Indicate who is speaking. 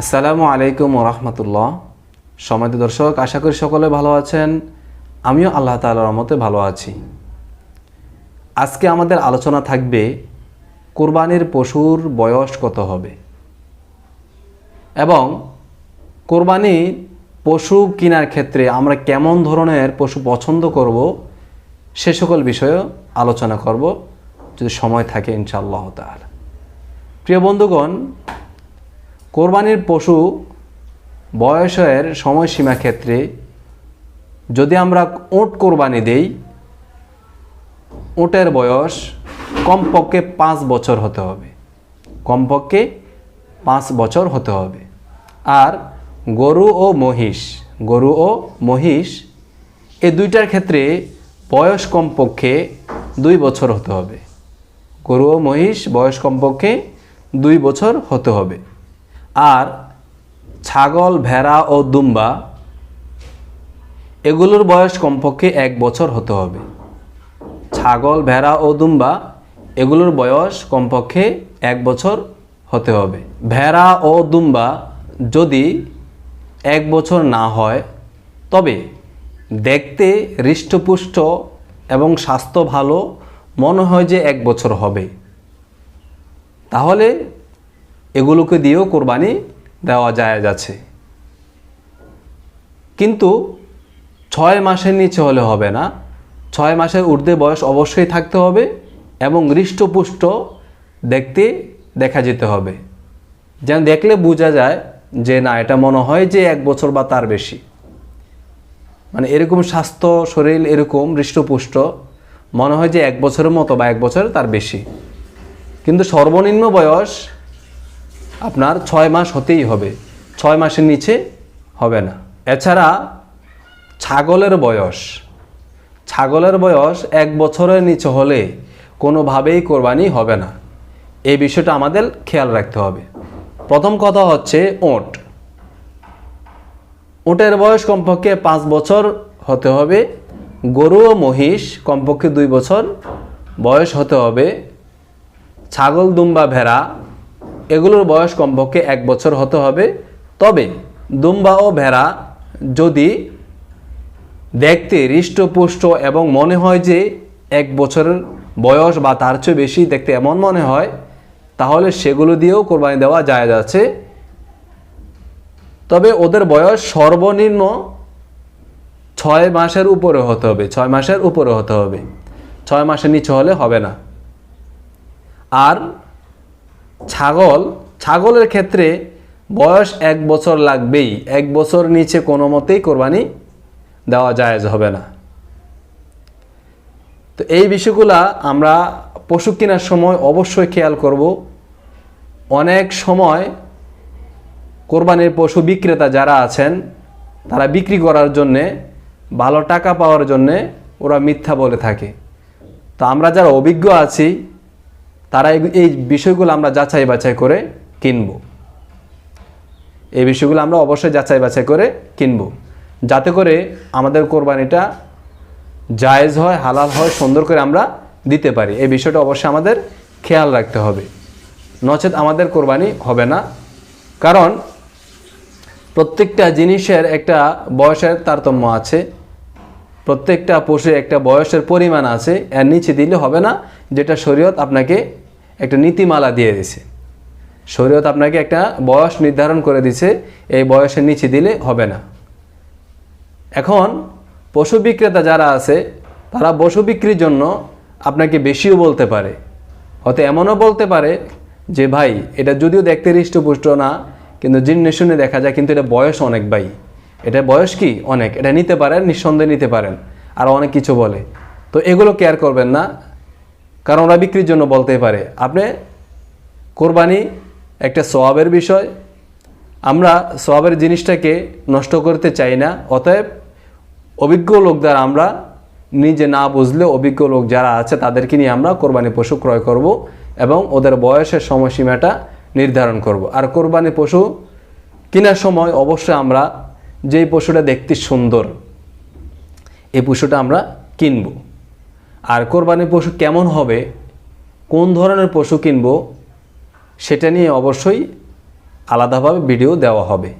Speaker 1: আসসালামু আলাইকুম রহমতুল্লাহ। সমাজ দর্শক, আশা করি সকলে ভালো আছেন। আমিও আল্লাহ তালার রহমতে ভালো আছি। আজকে আমাদের আলোচনা থাকবে, কোরবানির পশুর বয়স কত হবে? এবং কোরবানি পশু কেনার ক্ষেত্রে আমরা কেমন ধরনের পশু পছন্দ করব, সে সকল বিষয়ে আলোচনা করব, যদি সময় থাকে ইনশাআল্লাহ তাআলা। প্রিয় বন্ধুগণ কোরবানির পশু বয়সের সময়সীমা ক্ষেত্রে যদি আমরা ওট কোরবানি দেই ওটের বয়স কমপক্ষে পাঁচ বছর হতে হবে। কমপক্ষে পাঁচ বছর হতে হবে। আর গরু ও মহিষ, গরু ও মহিষ এই দুইটার ক্ষেত্রে বয়স কমপক্ষে দুই বছর হতে হবে। গরু ও মহিষ বয়স কমপক্ষে দুই বছর হতে হবে। আর ছাগল, ভেড়া ও দুম্বা, এগুলোর বয়স কমপক্ষে এক বছর হতে হবে। ছাগল, ভেড়া ও দুম্বা, এগুলোর বয়স কমপক্ষে এক বছর হতে হবে। ভেড়া ও দুম্বা যদি এক বছর না হয়, তবে দেখতে হৃষ্টপুষ্ট এবং স্বাস্থ্য ভালো, মনে হয় যে এক বছর হবে। তাহলে এগুলোকে দিয়েও কোরবানি দেওয়া যায় যাচ্ছে কিন্তু ছয় মাসের নিচে হলে হবে না। ছয় মাসের ঊর্ধ্বে বয়স অবশ্যই থাকতে হবে এবং হৃষ্টপুষ্ট দেখতে দেখা যেতে হবে। যেন দেখলে বোঝা যায় যে না, এটা মনে হয় যে এক বছর বা তার বেশি। মানে এরকম স্বাস্থ্য, শরীর এরকম হৃষ্টপুষ্ট মনে হয় যে এক বছরের মতো বা এক বছর তার বেশি। কিন্তু সর্বনিম্ন বয়স আপনার ছয় মাস হতেই হবে। ছয় মাসের নিচে হবে না। এছাড়া ছাগলের বয়স। ছাগলের বয়স এক বছরের নিচে হলে কোনোভাবেই কোরবানি হবে না। এই বিষয়টা আমাদের খেয়াল রাখতে হবে। প্রথম কথা হচ্ছে ওট। ওটের বয়স কমপক্ষে পাঁচ বছর হতে হবে। গরু ও মহিষ কমপক্ষে দুই বছর বয়স হতে হবে। ছাগল, দুম্বা, ভেড়া এগুলোর বয়স কমপক্ষে এক বছর হতে হবে। তবে দুম্বা ও ভেড়া যদি দেখতে হৃষ্টপুষ্ট এবং মনে হয় যে এক বছরের বয়স বা তার চেয়ে বেশি দেখতে এমন মনে হয়, তাহলে সেগুলো দিয়েও কোরবানি দেওয়া যায় যাচ্ছে তবে ওদের বয়স সর্বনিম্ন ছয় মাসের উপরে হতে হবে, ছয় মাসের উপরে হতে হবে। ছয় মাসের নিচে হলে হবে না। আর ছাগল, ছাগলের ক্ষেত্রে বয়স এক বছর লাগবেই। এক বছর নিচে কোনো মতেই কোরবানি দেওয়া জায়েজ হবে না। তো এই বিষয়গুলা আমরা পশু কেনার সময় অবশ্যই খেয়াল করব। অনেক সময় কোরবানির পশু বিক্রেতা যারা আছেন, তারা বিক্রি করার জন্যে, ভালো টাকা পাওয়ার জন্যে ওরা মিথ্যা বলে থাকে। তো আমরা যারা অভিজ্ঞ আছি তারা এই- বিষয়গুলো আমরা যাচাই বাছাই করে কিনব। এই বিষয়গুলো আমরা অবশ্যই যাচাই বাছাই করে কিনব। যাতে করে আমাদের কোরবানিটা জায়েজ হয়, হালাল হয়, সুন্দর করে আমরা দিতে পারি। এই বিষয়টা অবশ্যই আমাদের খেয়াল রাখতে হবে। নচেত আমাদের কোরবানি হবে না। কারণ প্রত্যেকটা জিনিসের একটা বয়সের তারতম্য আছে। প্রত্যেকটা পশু একটা বয়সের পরিমাণ আছে। এর নিচে দিলে হবে না। যেটা শরীয়ত আপনাকে একটা নীতিমালা দিয়ে দিছে। শরীয়ত আপনাকে একটা বয়স নির্ধারণ করে দিছে, এই বয়সের নিচে দিলে হবে না। এখন পশু বিক্রেতা যারা আছে, তারা পশু বিক্রির জন্য আপনাকে বেশিও বলতে পারে। হয়তো এমনও বলতে পারে যে, ভাই, এটা যদিও দেখতে হৃষ্টপুষ্ট না, কিন্তু জিনিস শুনে দেখা যায়, কিন্তু এটা বয়স অনেক ভাই। এটা বয়স কি? অনেক। এটা নিতে পারেন, নিঃসন্দেহে নিতে পারেন। আর অনেক কিছু বলে। তো এগুলো কেয়ার করবেন না। কারণ ওরা বিক্রির জন্য বলতে পারে, আপনি কোরবানি একটা সোয়াবের বিষয়, আমরা সোয়াবের জিনিসটাকে নষ্ট করতে চাই না, অতএব অভিজ্ঞ লোক দ্বারা আমরা নিজে না বুঝলে অভিজ্ঞ লোক যারা আছে তাদেরকে নিয়ে আমরা কোরবানি পশু ক্রয় করব এবং ওদের বয়সের সময়সীমাটা নির্ধারণ করব। আর কোরবানি পশু কেনার সময় অবশ্যই আমরা যেই পশুটা দেখতে সুন্দর, এই পশুটা আমরা কিনব। আর কোরবানির পশু কেমন হবে, কোন ধরনের পশু কিনব, সেটা নিয়ে অবশ্যই আলাদাভাবে ভিডিও দেওয়া হবে।